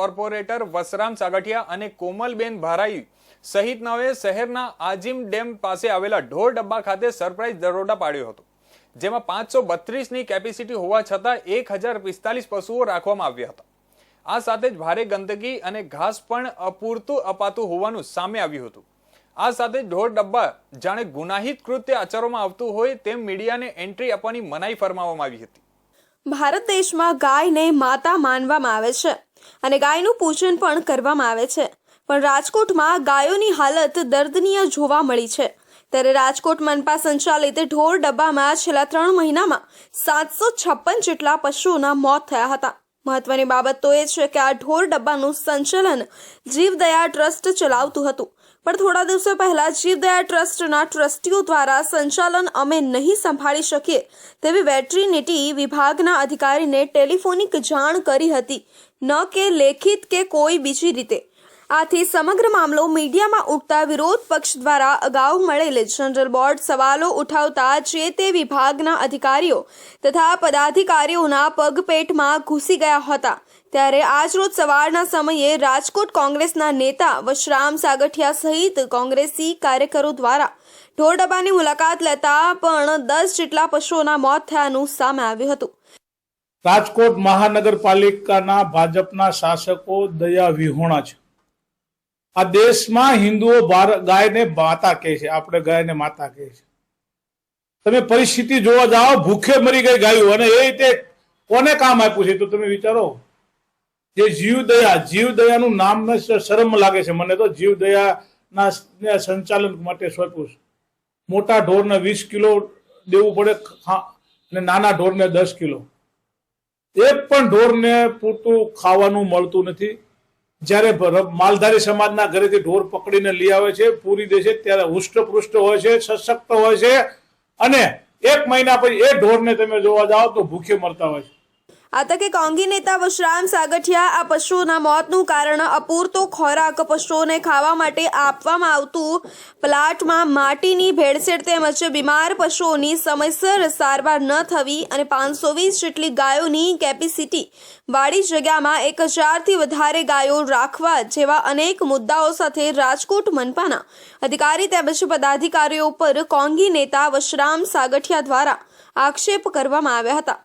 Corporator Vasram Sagathiya અને કોમલબેન ભારાઈ સહિત નવે શહેરના આજીમ ડેમ પાસે આવેલા ઢોર ડબ્બા ખાતે સરપ્રાઇઝ દરોડા પાડ્યો હતો, જેમાં પાંચસો બત્રીસની કેપેસિટી હોવા છતાં એક હજાર પિસ્તાલીસ પશુઓ રાખવામાં આવ્યા હતા. આ સાથે જ ભારે ગંદકી અને ઘાસ પણ અપૂરતું અપાતું હોવાનું સામે આવ્યું હતું. આ સાથે ઢોર ડબ્બા જાણે ગુનાહિત કૃત્ય આચરવામાં આવતું હોય તેમ મીડિયાને એન્ટ્રી આપવાની મનાઈ ફરમાવવામાં આવી હતી. ભારત દેશમાં ગાયને માતા માનવામાં આવે છે. અને ગાયનું પૂજન પણ કરવામાં આવે છે. પણ રાજકોટમાં ગાયોની હાલત દર્દનીય જોવા મળી છે. ત્યારે રાજકોટ મનપા સંચાલિત ઢોર ડબ્બામાં છેલ્લા ત્રણ મહિનામાં સાતસો છપ્પન જેટલા પશુઓના મોત થયા હતા. મહત્વની બાબત તો એ છે કે આ ઢોર ડબ્બાનું સંચાલન જીવદયા ટ્રસ્ટ ચલાવતું હતું. પણ થોડા દિવસો પહેલા જીવદયા ટ્રસ્ટના ટ્રસ્ટીઓ દ્વારા સંચાલન અમે નહીં સંભાળી શકીએ તેવી વેટરીનિટી વિભાગના અધિકારીને ટેલિફોનિક જાણ કરી હતી. ન કે લેખિત કે કોઈ બીજી રીતે. આથી સમગ્ર મામલો મીડિયામાં ઉઠતા વિરોધ પક્ષ દ્વારા અગાઉ મળેલ જનરલ બોર્ડ સવાલો ઉઠાવતા જે તે વિભાગના અધિકારીઓ તથા પદાધિકારીઓના પગપેટમાં ઘૂસી ગયા હતા. ત્યારે આજરોજ સવારના સમયે રાજકોટ કોંગ્રેસના નેતા વશરામ સાગઠિયા સહિત કોંગ્રેસી કાર્યકરો દ્વારા ઢોરડબ્બાની મુલાકાત લેતા પણ દસ જેટલા પશુઓના મોત થયાનું સામે આવ્યું હતું. રાજકોટ મહાનગરપાલિકાના ભાજપના શાસકો દયા વિહોણા છે. આ દેશમાં હિન્દુઓ ગાયને માતા કહે છે. આપણે ગાયને માતા કહે છે. તમે પરિસ્થિતિ જોવા જાઓ, ભૂખે મરી ગઈ ગાયું અને એ રીતે કોને કામ આપ્યું છે તો તમે વિચારો. જે જીવદયા જીવદયાનું નામ શરમ લાગે છે. મને તો જીવદયાના સંચાલન માટે સોંપું મોટા ઢોરને વીસ કિલો દેવું પડે અને નાના ઢોરને દસ કિલો. એક પણ ઢોરને પૂરતું ખાવાનું મળતું નથી. જ્યારે માલધારી સમાજના ઘરેથી ઢોર પકડીને લઈ આવે છે, પૂરી દે છે ત્યારે હુષ્ટપૃષ્ટ હોય છે, સશક્ત હોય છે. અને એક મહિના પછી એ ઢોરને તમે જોવા જાઓ તો ભૂખે મરતા હોય છે. આ તકે કોંગી નેતા વશરામ સાગઠિયા આ પશુઓના મોતનું કારણ અપૂરતો ખોરાક પશુઓને ખાવા માટે આપવામાં આવતું પ્લાટમાં માટીની ભેળસેળ તેમજ બીમાર પશુઓની સમયસર સારવાર ન થવી અને પાંચસો વીસ જેટલી ગાયોની કેપેસિટી વાળી જગ્યામાં એક હજારથી વધારે ગાયો રાખવા જેવા અનેક મુદ્દાઓ સાથે રાજકોટ મનપાના અધિકારી તેમજ પદાધિકારીઓ પર કોંગી નેતા વશરામ સાગઠિયા દ્વારા આક્ષેપ કરવામાં આવ્યા હતા.